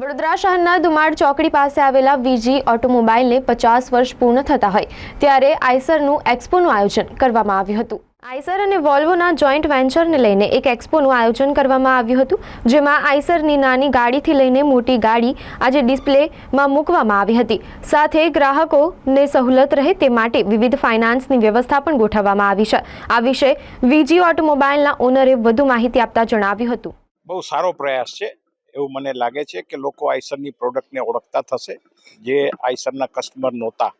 વડોદરા શહેરના દુમાડ ચોકડી પાસે આવેલા વીજી ઓટોમોબાઈલને પચાસ વર્ષ પૂર્ણ થતા હોય, ત્યારે આઈસરનું એક્સપોનું આયોજન કરવામાં આવ્યું હતું. આઈસર અને વોલ્વોના જોઈન્ટ વેન્ચરને લઈને એક એક્સપોનું આયોજન કરવામાં આવ્યું હતું, જેમાં આઈસરની નાની ગાડીથી લઈને મોટી ગાડી આજે ડિસ્પ્લેમાં મૂકવામાં આવી હતી. સાથે ગ્રાહકોને સહુલત રહે તે માટે વિવિધ ફાઇનાન્સની વ્યવસ્થા પણ ગોઠવવામાં આવી છે. આ વિશે વીજી ઓટોમોબાઈલના ઓનરે વધુ માહિતી આપતા જણાવ્યું હતું. બહુ સારો પ્રયાસ છે. એવું મને લાગે છે કે લોકો આઈસરની પ્રોડક્ટને ઓળખતા થશે. જે આઈસરના કસ્ટમર નહોતા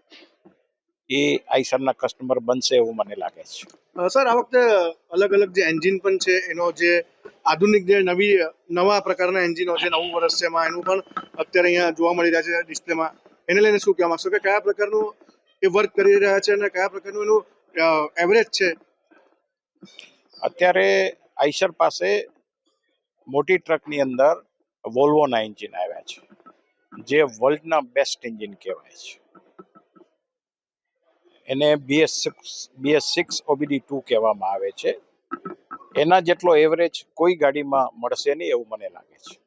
એ આઈસરના કસ્ટમર બનશે એવું મને લાગે છે. સર આ વખતે અલગ અલગ જે એન્જિન પણ છે એનો જે આધુનિક જે નવી નવા પ્રકારના એન્જિનો છે નવું વર્ષ છે એમાં એનું પણ અત્યારે અહીંયા જોવા મળી રહ્યા છે ડિસ્પ્લેમાં. એને લઈને શું કહેવા માંગશો કે કયા પ્રકારનું એ વર્ક કરી રહ્યા છે અને કયા પ્રકારનું એનું એવરેજ છે? અત્યારે આઈસર પાસે મોટી ટ્રકની અંદર વોલ્વોના એન્જિન આવ્યા છે. જે વર્લ્ડના બેસ્ટ એન્જિન કહેવાય છે. એને BS six BS six OBD two કહેવામાં આવે છે. એના જેટલો એવરેજ કોઈ ગાડીમાં મળશે નહીં એવું મને લાગે છે.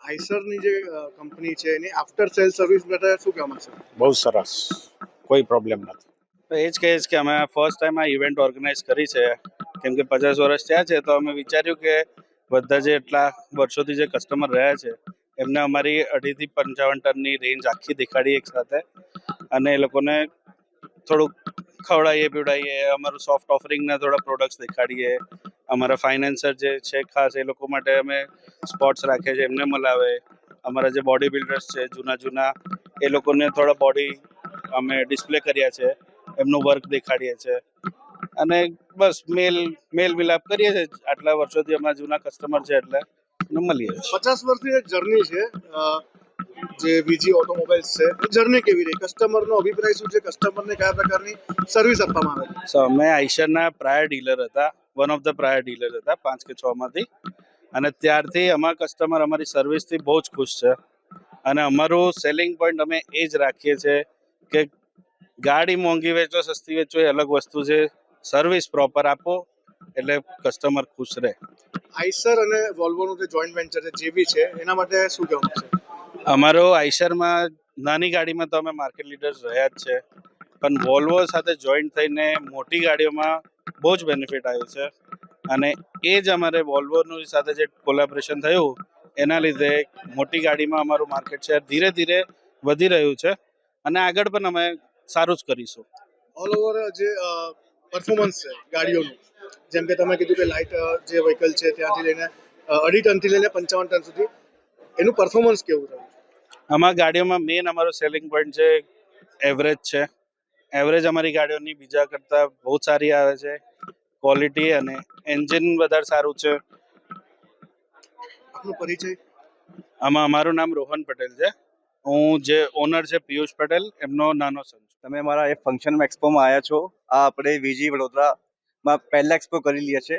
આઈસરની જે કંપની છે એની આફ્ટર સેલ સર્વિસ માટે શું કહેવા છે બહુ સરસ. કોઈ પ્રોબ્લેમ નથી. તો એ જ છે કે અમે ફર્સ્ટ ટાઈમ આ ઇવેન્ટ ઓર્ગેનાઇઝ કરી છે. કેમ કે પચાસ વર્ષ થયા છે તો અમે વિચાર્યું કે બધા જે એટલા વર્ષોથી જે કસ્ટમર રહ્યા છે, એમને અમારી અઢીથી પંચાવન ટનની રેન્જ આખી દેખાડીએ એક સાથે. અને એ લોકોને થોડુંક ખવડાવીએ પીવડાવીએ અમારું સોફ્ટ ઓફરિંગના થોડા પ્રોડક્ટ્સ દેખાડીએ. અમારા ફાઇનાન્સર જે છે, ખાસ એ લોકો માટે અમે સ્પોર્ટ્સ રાખીએ છીએ એમને મલાવે. અમારા જે બોડી બિલ્ડર્સ છે, જૂના જૂના, એ લોકોને થોડા બોડી અમે ડિસ્પ્લે કર્યા છે, એમનું વર્ક દેખાડીએ છીએ અને બસ મેલ મેલ મિલાપ કરીએ છીએ. આટલા વર્ષોથી અમારા જૂના કસ્ટમર છે એટલે મળીએ પચાસ વર્ષની એક જર્ની છે જે બીજી ઓટોમોબાઈલ્સ છે. જર્ની કેવી રહી? કસ્ટમરનો અભિપ્રાય શું છે? કસ્ટમરને કયા પ્રકારની સર્વિસ આપવામાં આવે છે? અમે આઈશરના પ્રાયર ડીલર હતા. One of the prior dealer હતા પાંચ કે છ માંથી. અને ત્યારથી અમારા કસ્ટમર અમારી સર્વિસથી બહુ જ ખુશ છે. અને અમારું સેલિંગ પોઈન્ટ અમે એ જ રાખીએ છીએ કે ગાડી મોંઘી વેચો સસ્તી વેચો એ અલગ વસ્તુ છે. સર્વિસ પ્રોપર આપો એટલે કસ્ટમર ખુશ રહે. આઈસર અને વોલ્વોનું જે જોઈન્ટ વેન્ચર છે જે બી છે એના માટે શું કહેવું છે? અમારો આઈસરમાં નાની ગાડીમાં તો અમે માર્કેટ લીડર્સ રહ્યા જ છે પણ વોલ્વો સાથે જોઈન્ટ થઈને મોટી ગાડીઓમાં બહુ જ બેનિફિટ આવ્યું છે. અને એ જ અમારે વોલ્વોનું સાથે જે કોલેબરેશન થયું એના લીધે મોટી ગાડીમાં અમારું માર્કેટ શેર ધીરે ધીરે વધી રહ્યું છે. અને આગળ પણ અમે સારું જ કરીશું. ઓલ ઓવર જે પરફોર્મન્સ છે ગાડીઓનું. જેમ કે તમે કીધું કે લાઇટ જે વ્હીકલ છે ત્યાંથી લઈને અઢી ટનથી લઈને પંચાવન ટન સુધી એનું પરફોર્મન્સ કેવું રહ્યું આમાં ગાડીઓમાં મેઇન અમારો સેલિંગ પોઈન્ટ છે એવરેજ છે. એવરેજ અમારી ગાડીઓની બીજા કરતાં બહુ સારી આવે છે. ક્વોલિટી અને એન્જિન વધારે સારું છે. આપનો પરિચય? આમાં અમારું નામ રોહન પટેલ છે. હું જે ઓનર છે પિયુષ પટેલ, એમનો નાનો સન તમે મારા એ ફંક્શનમાં એક્સપોમાં આવ્યા છો. આ આપણે વીજી વડોદરામાં પહેલા એક્સપો કરી લીધા છે.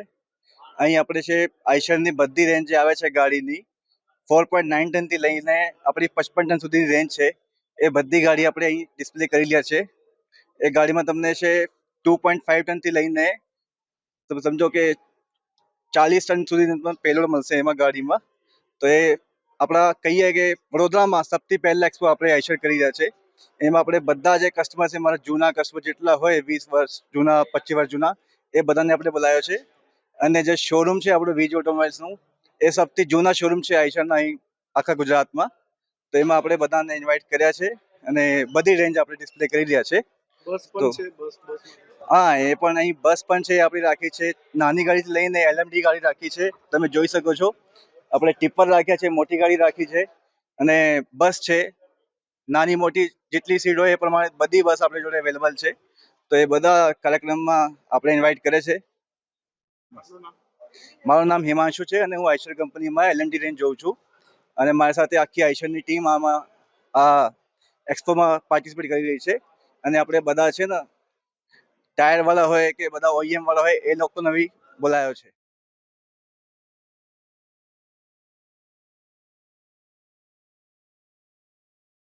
અહીં આપણે છે, આઈશરની બધી રેન્જ આવે છે ગાડીની. ફોર પોઈન્ટ નાઇન ટનથી લઈને આપણી પચપન ટન સુધીની રેન્જ છે. એ બધી ગાડી આપણે અહીં ડિસ્પ્લે કરી લીધા છે. એ ગાડીમાં તમને છે ટુ પોઈન્ટ ફાઇવ ટનથી લઈને, તમે સમજો કે ચાલીસ ટન સુધી પેલોડ મળશે એમાં ગાડીમાં. તો એ આપણા કહીએ કે વડોદરામાં સૌથી પહેલા એક્સપો આપણે આયોજન કરી રહ્યા છે. એમાં આપણે બધા જે કસ્ટમર છે મારા જૂના કસ્ટમર જેટલા હોય વીસ વર્ષ જૂના પચીસ વર્ષ જૂના એ બધાને આપણે બોલાવ્યો છે. અને જે શોરૂમ છે આપણું વીજ ઓટોમોબાઈલ્સનું એ સૌથી જૂના શોરૂમ છે આઈશરના અહીં આખા ગુજરાતમાં. તો એમાં આપણે બધાને ઇન્વાઇટ કર્યા છે અને બધી રેન્જ આપણે ડિસ્પ્લે કરી રહ્યા છે. હા એ પણ અહીં બસ પણ છે આપણી રાખી છે. નાની ગાડીથી લઈને એલએમડી ગાડી રાખી છે તમે જોઈ શકો છો. આપણે ટિપ્પર રાખ્યા છે, મોટી ગાડી રાખી છે અને બસ છે. નાની મોટી જેટલી સીટ હોય એ પ્રમાણે બધી બસ આપણી જોડે અવેલેબલ છે. તો એ બધા કાર્યક્રમમાં આપણે ઇન્વાઇટ કરે છે. મારું નામ હિમાંશુ છે અને હું આઈશર કંપનીમાં એલએનડી રેન્જ જોઉં છું. અને મારી સાથે આખી આઈશરની ટીમ આમાં આ એક્સપોમાં પાર્ટિસિપેટ કરી રહી છે. અને આપણે બધા છે ને ટાયરવાળા હોય કે બધા ઓઈએમવાળા હોય એ લોકોને બી બોલાયો છે.